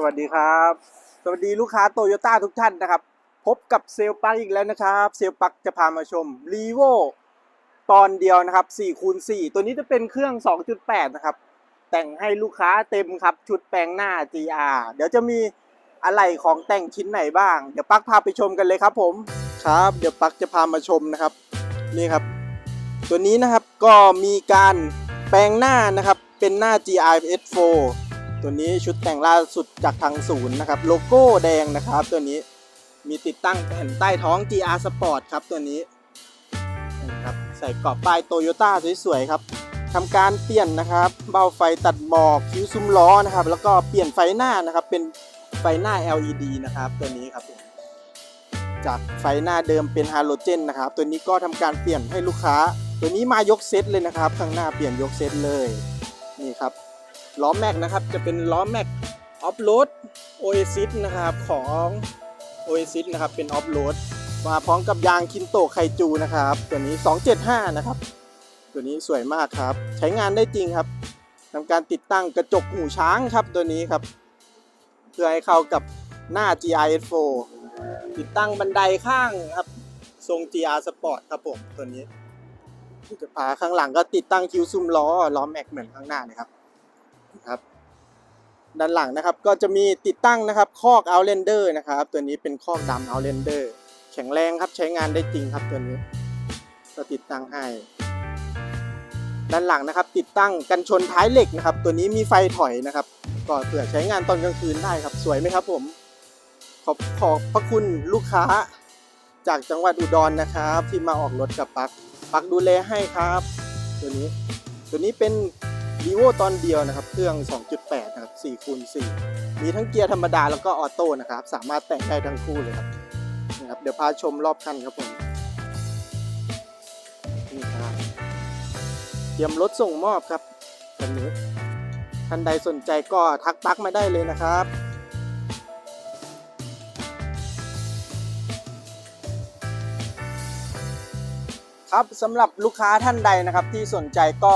สวัสดีครับ สวัสดีลูกค้าโตโยต้าทุกท่านนะครับ พบกับเซลปักอีกแล้วนะครับ เซลลปักจะพามาชมรีโวตอนเดียวนะครับ4คูณ4ตัวนี้จะเป็นเครื่อง 2.8 นะครับ แต่งให้ลูกค้าเต็มครับ ชุดแปลงหน้า GR เดี๋ยวจะมีอะไรของแต่งชิ้นไหนบ้าง เดี๋ยวปักพาไปชมกันเลยครับผม ครับ เดี๋ยวปักจะพามาชมนะครับ นี่ครับ ตัวนี้นะครับก็มีการแปลงหน้านะครับ เป็นหน้า GRS4 ตัวนี้ชุดแต่งล่าสุดจากทางศูนย์นะครับ โลโก้แดงนะครับ ตัวนี้มีติดตั้งแผ่นใต้ท้อง GR Sport ครับตัวนี้นี่ครับใส่กรอบป้ายโตโยต้าสวยๆครับทำการเปลี่ยนนะครับ เบาไฟตัดหมอกคิ้วซุ้มล้อนะครับ แล้วก็เปลี่ยนไฟหน้านะครับ เป็นไฟหน้า LED นะครับตัวนี้ครับจากไฟหน้าเดิมเป็นฮาโลเจนนะครับ ตัวนี้ก็ทำการเปลี่ยนให้ลูกค้า ตัวนี้มายกเซตเลยนะครับ ข้างหน้าเปลี่ยนยกเซตเลยนี่ครับ ล้อแม็กนะครับ จะเป็นล้อแม็กออฟโรดโอเอซิสนะครับของโอเอซิสนะครับเป็นออฟโรดมาพร้อมกับยางคินโตไคจูนะครับ ตัวนี้ 275 นะครับ ตัวนี้สวยมากครับ ใช้งานได้จริงครับทำการติดตั้งกระจกหูช้างครับตัวนี้ครับ เพื่อให้เข้ากับหน้า GRS4 ติดตั้งบันไดข้างครับทรง GR Sport ครับผมตัวนี้จะพาข้างหลังก็ติดตั้งคิวซุ้มล้อล้อแม็กเหมือนข้างหน้าเลยครับ ครับด้านหลังนะครับก็จะมีติดตั้งนะครับคอก Outlander นะครับ ตัวนี้เป็นคอกดำ Outlander แข็งแรงครับใช้งานได้จริงครับตัวนี้ก็ติดตั้งให้ ด้านหลังนะครับ ติดตั้งกันชนท้ายเหล็กนะครับ ตัวนี้มีไฟถอยนะครับ ก็เผื่อใช้งานตอนกลางคืนได้ครับ สวยไหมครับผม ขอบขอบพระคุณลูกค้า จากจังหวัดอุดรนะครับ ที่มาออกรถกับปักปักดูแลให้ครับ ตัวนี้ตัวนี้เป็น รีโวตอนเดียวนะครับ เครื่อง 2.8 นะครับ4คูณ4มีทั้งเกียร์ธรรมดาแล้วก็ออโต้นะครับ สามารถแต่งได้ทั้งคู่เลยครับนะครับเดี๋ยวพาชมรอบคันครับผมนี่ครับเตรียมรถส่งมอบครับคันนี้ท่านใดสนใจก็ทักปักมาได้เลยนะครับครับสำหรับลูกค้าท่านใดนะครับที่สนใจก็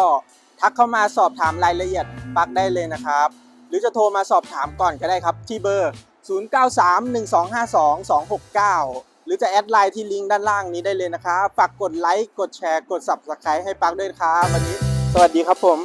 ทักเข้ามาสอบถามรายละเอียดปักได้เลยนะครับ หรือจะโทรมาสอบถามก่อนก็ได้ครับ ที่เบอร์ 0931252269 หรือจะแอดไลน์ที่ลิงก์ด้านล่างนี้ได้เลยนะครับฝากกดไลค์กดแชร์กด Subscribe ให้ปักด้วยครับวันนี้ สวัสดีครับผม